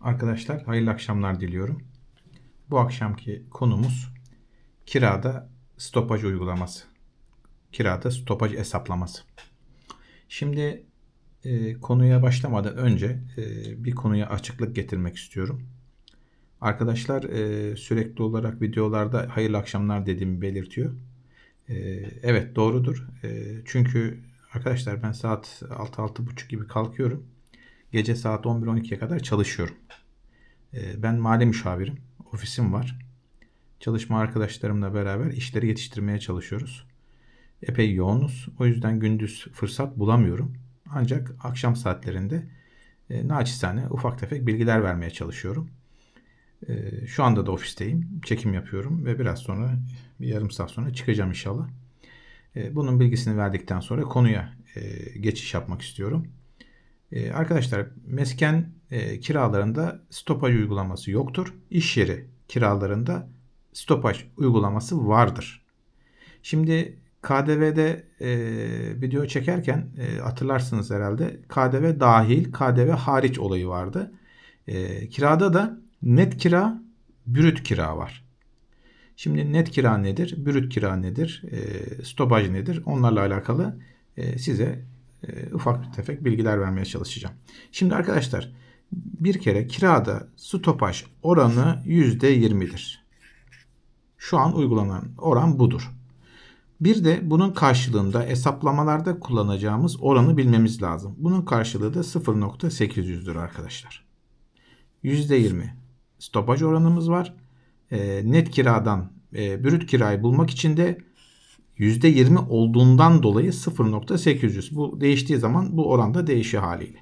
Arkadaşlar hayırlı akşamlar diliyorum. Bu akşamki konumuz kirada stopaj uygulaması. Kirada stopaj hesaplaması. Şimdi e, konuya başlamadan önce e, bir konuya açıklık getirmek istiyorum. Arkadaşlar e, sürekli olarak videolarda hayırlı akşamlar dediğimi belirtiyor. E, evet doğrudur. E, çünkü arkadaşlar ben saat 6-6.30 gibi kalkıyorum. Gece saat 11-12'ye kadar çalışıyorum. Ee, Ben mali müşavirim. Ofisim var. Çalışma arkadaşlarımla beraber işleri yetiştirmeye çalışıyoruz. Epey yoğunuz. O yüzden gündüz fırsat bulamıyorum. Ancak akşam saatlerinde e, naçizane ufak tefek bilgiler vermeye çalışıyorum. E, şu anda da ofisteyim. Çekim yapıyorum ve biraz sonra bir yarım saat sonra çıkacağım inşallah. E, bunun bilgisini verdikten sonra konuya e, geçiş yapmak istiyorum. Ee, arkadaşlar mesken e, kiralarında stopaj uygulaması yoktur. İş yeri kiralarında stopaj uygulaması vardır. Şimdi KDV'de e, video çekerken e, hatırlarsınız herhalde KDV dahil KDV hariç olayı vardı. E, kirada da net kira brüt kira var. Şimdi net kira nedir? Brüt kira nedir? E, stopaj nedir? Onlarla alakalı e, size e, ufak tefek bilgiler vermeye çalışacağım. Şimdi arkadaşlar bir kere kirada stopaj oranı %20'dir. Şu an uygulanan oran budur. Bir de bunun karşılığında hesaplamalarda kullanacağımız oranı bilmemiz lazım. Bunun karşılığı da 0.800'dür arkadaşlar. %20 stopaj oranımız var. E, net kiradan e, brüt kirayı bulmak için de %20 olduğundan dolayı 0.800. Bu değiştiği zaman bu oranda değişiyor haliyle.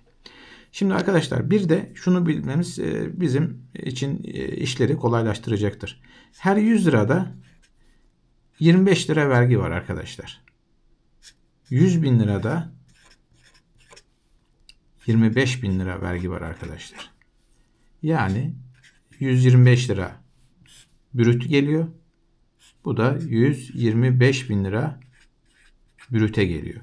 Şimdi arkadaşlar bir de şunu bilmemiz e, bizim için e, işleri kolaylaştıracaktır. Her 100 lirada 25 lira vergi var arkadaşlar. 100 bin lirada 25 bin lira vergi var arkadaşlar. Yani 125 lira brüt geliyor. Bu da 125 bin lira brüte geliyor.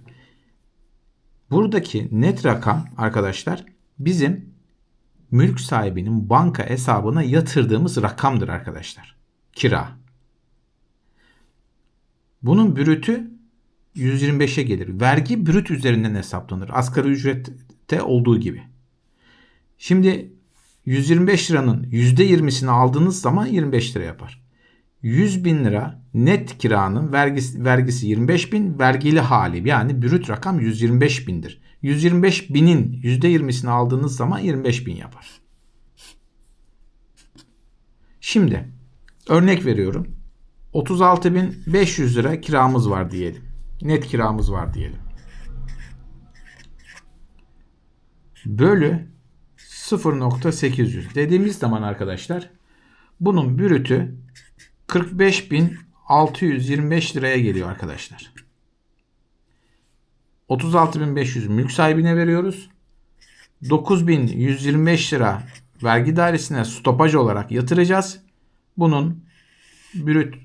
Buradaki net rakam arkadaşlar bizim mülk sahibinin banka hesabına yatırdığımız rakamdır arkadaşlar. Kira. Bunun brütü 125'e gelir. Vergi brüt üzerinden hesaplanır. Asgari ücrette olduğu gibi. Şimdi 125 liranın %20'sini aldığınız zaman 25 lira yapar. 100 bin lira net kiranın vergisi, vergisi 25 bin vergili hali yani brüt rakam 125 bindir. 125 binin %20'sini aldığınız zaman 25 bin yapar. Şimdi örnek veriyorum. 36.500 lira kiramız var diyelim. Net kiramız var diyelim. Bölü 0.800 dediğimiz zaman arkadaşlar bunun brütü 45.625 liraya geliyor arkadaşlar. 36.500 mülk sahibine veriyoruz. 9.125 lira vergi dairesine stopaj olarak yatıracağız. Bunun brüt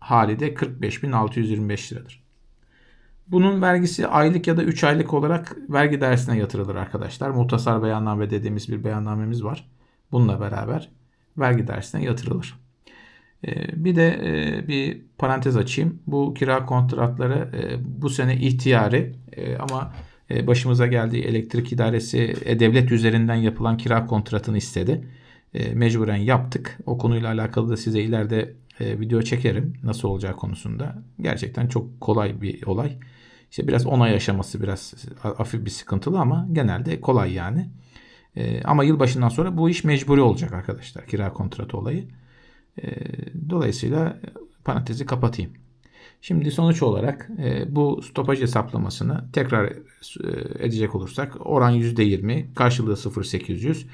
hali de 45.625 liradır. Bunun vergisi aylık ya da 3 aylık olarak vergi dairesine yatırılır arkadaşlar. Muhtasar beyanname dediğimiz bir beyannamemiz var. Bununla beraber vergi dairesine yatırılır. Ee, bir de e, bir parantez açayım. Bu kira kontratları e, bu sene ihtiyari e, ama başımıza geldiği elektrik idaresi devlet üzerinden yapılan kira kontratını istedi. Mecburen yaptık. O konuyla alakalı da size ileride video çekerim nasıl olacağı konusunda. Gerçekten çok kolay bir olay. İşte biraz onay aşaması biraz hafif bir sıkıntılı ama genelde kolay yani. Ama yılbaşından sonra bu iş mecburi olacak arkadaşlar kira kontratı olayı. Ee, dolayısıyla parantezi kapatayım. Şimdi sonuç olarak e, bu stopaj hesaplamasını tekrar e, edecek olursak oran %20 karşılığı 0.800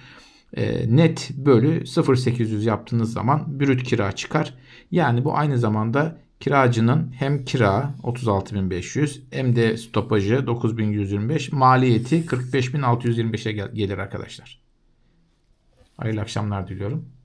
e, net bölü 0.800 yaptığınız zaman brüt kira çıkar. Yani bu aynı zamanda kiracının hem kira 36.500 hem de stopajı 9.125 maliyeti 45.625'e gelir arkadaşlar. Hayırlı akşamlar diliyorum.